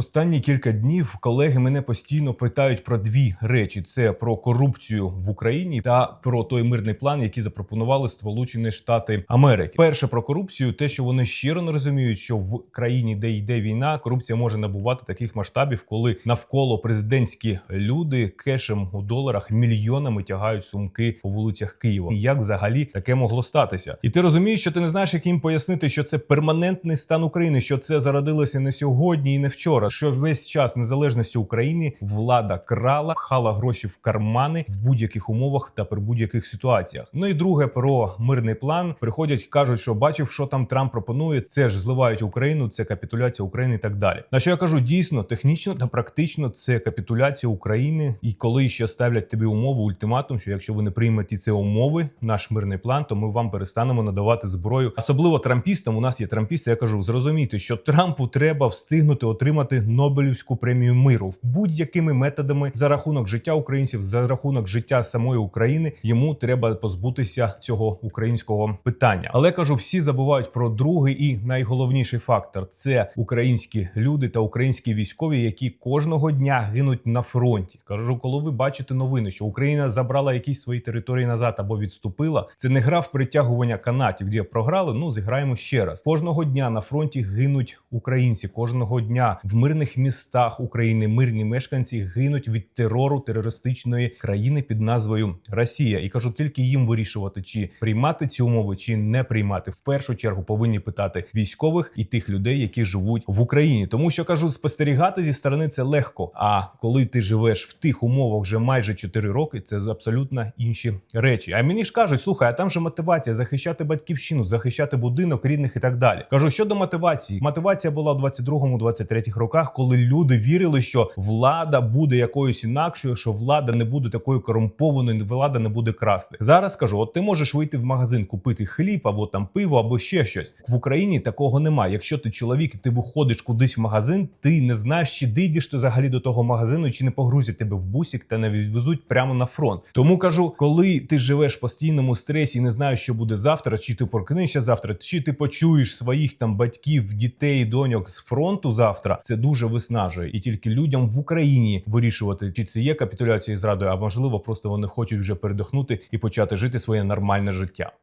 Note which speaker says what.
Speaker 1: Останні кілька днів колеги мене постійно питають про дві речі: це про корупцію в Україні та про той мирний план, який запропонували Сполучені Штати Америки. Перше про корупцію, те, що вони щиро не розуміють, що в країні, де йде війна, корупція може набувати таких масштабів, коли навколо президентські люди кешем у доларах мільйонами тягають сумки по вулицях Києва. І як взагалі таке могло статися? І ти розумієш, що ти не знаєш, як їм пояснити, що це перманентний стан України, що це зародилося не сьогодні і не вчора. Що весь час незалежності України влада крала, пхала гроші в кармани в будь-яких умовах та при будь-яких ситуаціях. Ну і друге про мирний план приходять, кажуть, що бачив, що там Трамп пропонує. Це ж зливають Україну, це капітуляція України і так далі. На що я кажу, дійсно технічно та практично це капітуляція України. І коли ще ставлять тобі умову, ультиматум, що якщо ви не приймете ці умови, наш мирний план, то ми вам перестанемо надавати зброю. Особливо трампістам. У нас є трампісти. Я кажу, зрозумійте, що Трампу треба встигнути отримати Нобелівську премію миру будь-якими методами за рахунок життя українців, за рахунок життя самої України. Йому треба позбутися цього українського питання. Але кажу, всі забувають про другий і найголовніший фактор це українські люди та українські військові, які кожного дня гинуть на фронті. Кажу, коли ви бачите новини, що Україна забрала якісь свої території назад або відступила, це не гра в притягування канатів, де програли. Ну зіграємо ще раз. Кожного дня на фронті гинуть українці. Кожного дня в мирних містах України мирні мешканці гинуть від терору терористичної країни під назвою Росія. І кажу, тільки їм вирішувати, чи приймати ці умови, чи не приймати. В першу чергу повинні питати військових і тих людей, які живуть в Україні. Тому що кажу, спостерігати зі сторони це легко. А коли ти живеш в тих умовах вже майже 4 роки, це абсолютно інші речі. А мені ж кажуть, слухай, а там же мотивація захищати батьківщину, захищати будинок рідних і так далі. Кажу, щодо мотивації, мотивація була в 22-23 роках, коли люди вірили, що влада буде якоюсь інакшою, що влада не буде такою корумпованою, влада не буде красти. Зараз кажу, от ти можеш вийти в магазин, купити хліб або там пиво, або ще щось. В Україні такого немає. Якщо ти чоловік і ти виходиш кудись в магазин, ти не знаєш, чи дійдеш ти взагалі до того магазину, чи не погрузять тебе в бусік та не відвезуть прямо на фронт. Тому кажу, коли ти живеш в постійному стресі і не знаєш, що буде завтра, чи ти прокинешся завтра, чи ти почуєш своїх там батьків, дітей, доньок з фронту завтра, це дуже виснажує. І тільки людям в Україні вирішувати, чи це є капітуляція зрадою, а можливо, просто вони хочуть вже передохнути і почати жити своє нормальне життя.